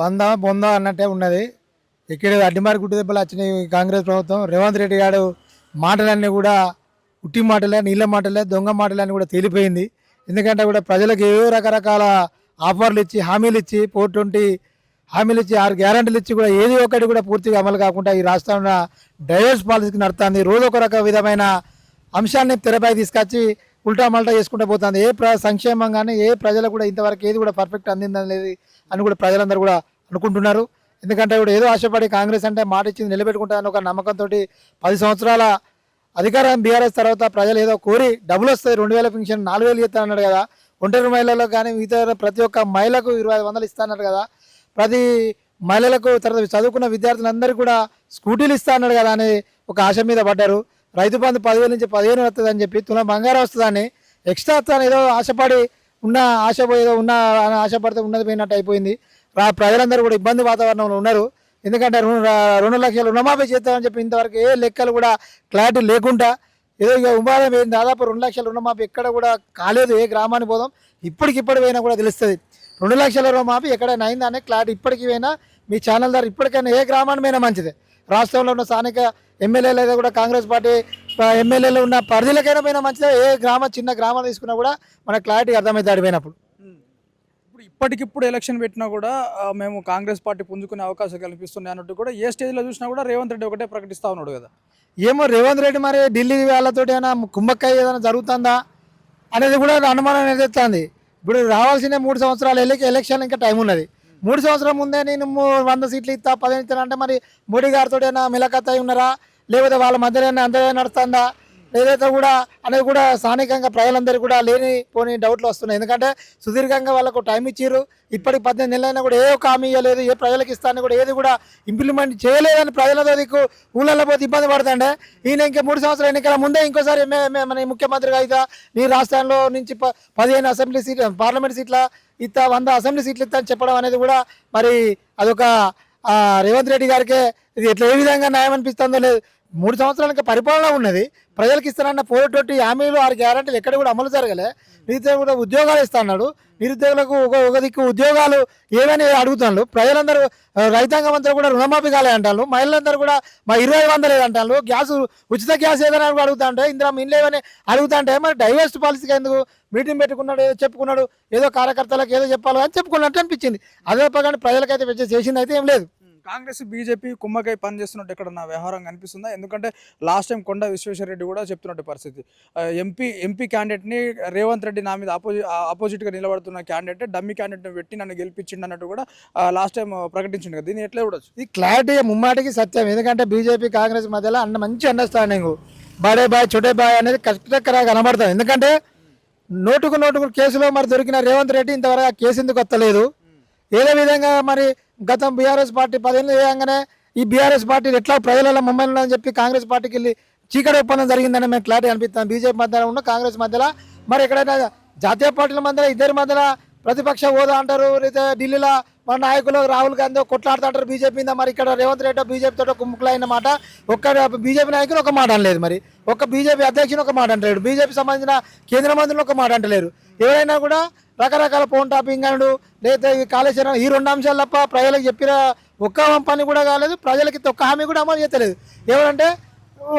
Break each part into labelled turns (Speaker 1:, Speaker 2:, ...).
Speaker 1: వంద బొంద అన్నట్టే ఉన్నది. ఇక్కడ అడ్డిమారి గుట్టు దెబ్బలు వచ్చినాయి కాంగ్రెస్ ప్రభుత్వం. రేవంత్ రెడ్డి గారు మాటలన్నీ కూడా ఉట్టి మాటలే నీళ్ళ మాటలే దొంగ మాటలన్నీ కూడా తేలిపోయింది. ఎందుకంటే కూడా ప్రజలకు ఏవో రకరకాల ఆఫర్లు ఇచ్చి హామీలు ఇచ్చి ఫోర్ ట్వంటీ హామీలు ఇచ్చి ఆరు గ్యారంటీలు ఇచ్చి కూడా ఏది ఒకటి కూడా పూర్తిగా అమలు కాకుండా ఈ రాష్ట్రంలో డైవర్స్ పాలసీకి నడుస్తుంది. రోజు ఒక రక విధమైన అంశాన్ని తెరపై తీసుకొచ్చి ఉల్టా మల్టా చేసుకుంటూ పోతుంది. ఏ ప్ర సంక్షేమం కానీ ఏ ప్రజలకు కూడా ఇంతవరకు ఏది కూడా పర్ఫెక్ట్ అందిందనేది అని కూడా ప్రజలందరూ కూడా అనుకుంటున్నారు. ఎందుకంటే ఇప్పుడు ఏదో ఆశపడి కాంగ్రెస్ అంటే మాట ఇచ్చింది నిలబెట్టుకుంటారని ఒక నమ్మకంతో పది సంవత్సరాల అధికారం బీఆర్ఎస్ తర్వాత ప్రజలు ఏదో కోరి డబ్బులు వస్తాయి రెండు వేల పెన్షన్ నాలుగు వేలు ఇస్తా కదా. ఒంటరి మహిళలకు కానీ మిగతా ప్రతి ఒక్క మహిళకు ఇరవై ఐదు వందలు ఇస్తానన్నారు కదా. ప్రతి మహిళలకు తర్వాత చదువుకున్న విద్యార్థులందరూ కూడా స్కూటీలు ఇస్తా అన్నాడు కదా అని ఒక ఆశ మీద పడ్డారు. రైతు బంధు పదివేల నుంచి పదిహేను వస్తుందని చెప్పి తులం బంగారం వస్తుందని ఎక్స్ట్రా వస్తుందని ఏదో ఆశపడి ఉన్న ఆశ ఏదో ఉన్న ఆశపడితే ఉన్నది పోయినట్టు అయిపోయింది. రా- ప్రజలందరూ కూడా ఇబ్బంది వాతావరణంలో ఉన్నారు. ఎందుకంటే రెండు లక్షలు రుణమాఫీ చేస్తామని చెప్పి ఇంతవరకు ఏ లెక్కలు కూడా క్లారిటీ లేకుండా ఏదో ఇక ఉపాధి ఏంది దాదాపు రెండు లక్షల రుణమాఫీ ఎక్కడ కూడా కాలేదు ఏ గ్రామానికి పోదాం ఇప్పటికిప్పటి పోయినా కూడా తెలుస్తుంది. రెండు లక్షల రుణమాఫీ ఎక్కడైనా అయిందా అనే క్లారిటీ ఇప్పటికి పోయినా మీ ఛానల్ ద్వారా ఇప్పటికైనా ఏ గ్రామానికి పోయినా మంచిదే. రాష్ట్రంలో ఉన్న స్థానిక ఎమ్మెల్యేలు కూడా కాంగ్రెస్ పార్టీ ఎమ్మెల్యేలు ఉన్న పరిధిలకైనా పోయినా మంచిదే. ఏ గ్రామం చిన్న గ్రామం తీసుకున్నా కూడా మనకు క్లారిటీ అర్థమవుతుంది అడిపోయినప్పుడు
Speaker 2: ఇప్పుడు ఇప్పటికిప్పుడు ఎలక్షన్ పెట్టినా కూడా మేము కాంగ్రెస్ పార్టీ పుంజుకునే అవకాశం కల్పిస్తున్నాయి అన్నట్టు కూడా ఏ స్టేజ్లో చూసినా కూడా రేవంత్ రెడ్డి ఒకటే ప్రకటిస్తా ఉన్నాడు కదా.
Speaker 1: ఏమో రేవంత్ రెడ్డి మరి ఢిల్లీ వాళ్ళతో ఏమైనా కుంభక్కయ్య ఏదైనా జరుగుతుందా అనేది కూడా అనుమానం ఎదుగుతుంది ఇప్పుడు రావాల్సిన మూడు సంవత్సరాలు ఎల్లి ఎలక్షన్ ఇంకా టైం ఉన్నది. మూడు సంవత్సరాల ముందే నేను వంద సీట్లు ఇస్తా పదిహేను ఇస్తా అంటే మరి మోడీ గారితో ఏమైనా మిలకత్ అయి ఉన్నారా? లేకపోతే వాళ్ళ మధ్యలోనే అందరూ నడుస్తుందా? ఏదైతే కూడా అనేది కూడా స్థానికంగా ప్రజలందరూ కూడా లేని పోని డౌట్లు వస్తున్నాయి. ఎందుకంటే సుదీర్ఘంగా వాళ్ళకు టైం ఇచ్చారు ఇప్పటికి పద్దెనిమిది నెలలైనా కూడా ఏ ఒక్క హామీ ఇవ్వలేదు ఏ ప్రజలకు ఇస్తాను కూడా ఏది కూడా ఇంప్లిమెంట్ చేయలేదని ప్రజలతో దిక్కు ఊళ్ళల్లో పోతే ఇబ్బంది పడుతుండే. ఈయన ఇంకా మూడు సంవత్సరాల ఎన్నికల ముందే ఇంకోసారి మన ముఖ్యమంత్రిగా అయితే నీ రాష్ట్రంలో నుంచి ప- పదిహేను అసెంబ్లీ సీట్ పార్లమెంట్ సీట్ల ఇస్తా వంద అసెంబ్లీ సీట్లు ఇస్తా అని చెప్పడం అనేది కూడా మరి అదొక రేవంత్ రెడ్డి గారికి ఇది ఎట్లా ఏ విధంగా న్యాయం అనిపిస్తుందో లేదు. మూడు సంవత్సరాలకి పరిపాలన ఉన్నది. ప్రజలకు ఇస్తానన్న పోయేటువంటి హామీలు ఆరు గ్యారంటీలు ఎక్కడ కూడా అమలు జరగలే. నిరుద్యోగులు కూడా ఉద్యోగాలు ఇస్తున్నాడు నిరుద్యోగులకు ఒక ఒక దిక్కు ఉద్యోగాలు ఏమని అడుగుతున్నాడు. ప్రజలందరూ రైతాంగం అంతా కూడా రుణమాఫీ కాలే అంటారు మహిళలందరూ కూడా మా ఇరవై వందలు అంటారు గ్యాస్ ఉచిత గ్యాస్ ఏదైనా అడుగుతా అంటే ఇందిరా ఇంట్లో అడుగుతా అంటే మరి డైవర్స్ పాలసీకి ఎందుకు మీటింగ్ పెట్టుకున్నాడు ఏదో చెప్పుకున్నాడు ఏదో కార్యకర్తలకు ఏదో చెప్పాలి అని చెప్పుకున్నట్టు అనిపించింది. అదే పక్కన ప్రజలకైతే చేసింది అయితే ఏం లేదు.
Speaker 2: కాంగ్రెస్ బీజేపీ కుమ్మకై పనిచేస్తున్నట్టు ఇక్కడ నా వ్యవహారం కనిపిస్తుందా? ఎందుకంటే లాస్ట్ టైం కొండ విశ్వేశ్వరరెడ్డి కూడా చెప్తున్నట్టు పరిస్థితి. ఎంపీ ఎంపీ క్యాండిడేట్ని రేవంత్ రెడ్డి నా మీద అపోజి ఆపోజిట్గా నిలబడుతున్న క్యాండిడేట్ డమ్మి క్యాండిడేట్ని పెట్టి నన్ను గెలిపించిండు అన్నట్టు కూడా లాస్ట్ టైం ప్రకటించింది కదా. దీన్ని ఎట్లా చూడొచ్చు?
Speaker 1: ఇది క్లారిటీ ముమ్మాటికి సత్యం. ఎందుకంటే బీజేపీ కాంగ్రెస్ మధ్యలో అన్న మంచి అండర్స్టాండింగ్ బడే బాయ్ చుటే బాయ్ అనేది కష్టకరంగా కనబడుతుంది ఎందుకంటే నోటుకు నోటుకు కేసులో మరి దొరికిన రేవంత్ రెడ్డి ఇంతవరకు ఆ కేసు ఎందుకు వస్తలేదు? ఏదో విధంగా మరి గతం బీఆర్ఎస్ పార్టీ పదేళ్ళు చేయగానే ఈ బీఆర్ఎస్ పార్టీ ఎట్లా ప్రజలలో మమ్మల్ని అని చెప్పి కాంగ్రెస్ పార్టీకి వెళ్ళి చీకటి ఒప్పందం జరిగిందని మేము క్లారిటీ అనిపిస్తాం బీజేపీ మధ్యలో ఉన్న కాంగ్రెస్ మధ్యలో. మరి ఎక్కడైనా జాతీయ పార్టీల మధ్యలో ఇద్దరి మధ్యలో ప్రతిపక్ష హోదా అంటారు లేదా ఢిల్లీలో మన నాయకులు రాహుల్ గాంధీ కొట్లాడుతుంటారు బీజేపీ మీద మరి ఇక్కడ రేవంత్ రెడ్డి బీజేపీతో కుమ్ముకులైన మాట ఒక్క బీజేపీ నాయకులు ఒక మాట అనలేదు మరి. ఒక్క బీజేపీ అధ్యక్షుని ఒక మాట అంటలేడు. బీజేపీ సంబంధించిన కేంద్ర మంత్రులు ఒక మాట అంటలేరు. ఎవరైనా కూడా రకరకాల ఫోన్ టాపింగ్ అనడు లేదా ఈ కాళేశ్వరం ఈ రెండు అంశాలు తప్ప ప్రజలకు చెప్పిన ఒక్క పని కూడా కాలేదు. ప్రజలకి ఒక్క హామీ కూడా అమలు చేయలేదు. ఎవరంటే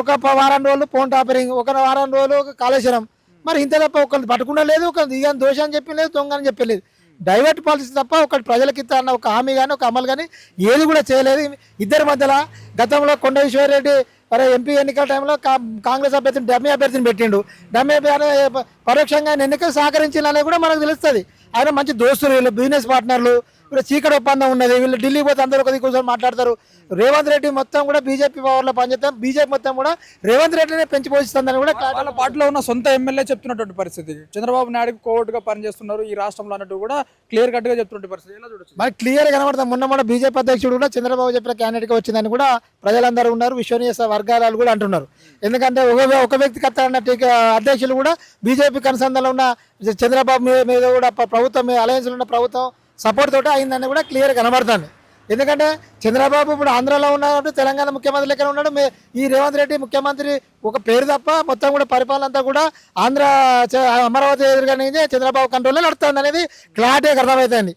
Speaker 1: ఒక వారం రోజులు ఫోన్ టాపరింగ్ ఒక వారం రోజులు ఒక కాళేశ్వరం. మరి ఇంత తప్ప ఒకరిని పట్టుకుండా లేదు ఒక దిగాని దోషం అని చెప్పి దొంగ అని చెప్పలేదు డైవర్ట్ పాలసీ తప్ప ఒకటి ప్రజలకి అన్న ఒక హామీ కానీ ఒక అమలు కానీ ఏది కూడా చేయలేదు. ఇద్దరి మధ్యలో గతంలో కొండ విశ్వరెడ్డి మరి ఎంపీ ఎన్నికల టైంలో కా- కాంగ్రెస్ అభ్యర్థిని డమ్మి అభ్యర్థిని పెట్టిండు. డమ్మి అభ్యర్థి పరోక్షంగా ఆయన ఎన్నికలు సహకరించాలనేది కూడా మనకు తెలుస్తుంది. ఆయన మంచి దోస్తులు వీళ్ళు బిజినెస్ పార్ట్నర్లు. ఇప్పుడు చీకటి ఒప్పందం ఉన్నది. వీళ్ళు ఢిల్లీ పోతే అందరూ ఒక కూర్చొని మాట్లాడతారు. రేవంత్ రెడ్డి మొత్తం కూడా బీజేపీ పవర్లో పనిచేస్తాం. బీజేపీ మొత్తం కూడా రేవంత్ రెడ్డినే పెంచి పోషిస్తుందని కూడా
Speaker 2: వాళ్ళ పార్టీలో ఉన్న సొంత ఎమ్మెల్యే చెప్తున్నటువంటి పరిస్థితి. చంద్రబాబు నాయుడు కోర్టుగా పనిచేస్తున్నారు. ఈ రాష్ట్రంలో అన్నట్టు కూడా క్లియర్ కట్గా చెప్తున్నటువంటి పరిస్థితి. ఎలా చూడొచ్చు?
Speaker 1: మరి క్లియర్ కనబడతాం. మొన్న కూడా బీజేపీ అధ్యక్షుడు కూడా చంద్రబాబు చెప్పిన క్యాండిడేట్గా వచ్చిందని కూడా ప్రజలందరూ ఉన్నారు. విశ్వనీయ వర్గాలు కూడా అంటున్నారు. ఎందుకంటే ఒక ఒక వ్యక్తికి అన్నట్టు ఇక అధ్యక్షులు కూడా బీజేపీ కనుసంధానంలో ఉన్న చంద్రబాబు మీద కూడా ప్ర- ప్రభుత్వం అలయన్స్లో ఉన్న ప్రభుత్వం సపోర్ట్ తోటి అయిందని కూడా క్లియర్ కనబడుతుంది. ఎందుకంటే చంద్రబాబు ఇప్పుడు ఆంధ్రాలో ఉన్నాడు తెలంగాణ ముఖ్యమంత్రి లెక్కన ఉన్నాడు. ఈ రేవంత్ రెడ్డి ముఖ్యమంత్రి ఒక పేరు తప్ప మొత్తం కూడా పరిపాలన అంతా కూడా ఆంధ్ర అమరావతి ఎదురుగానే చంద్రబాబు కంట్రోల్లో నడుస్తుంది అనేది క్లారిటీగా అర్థమవుతుంది.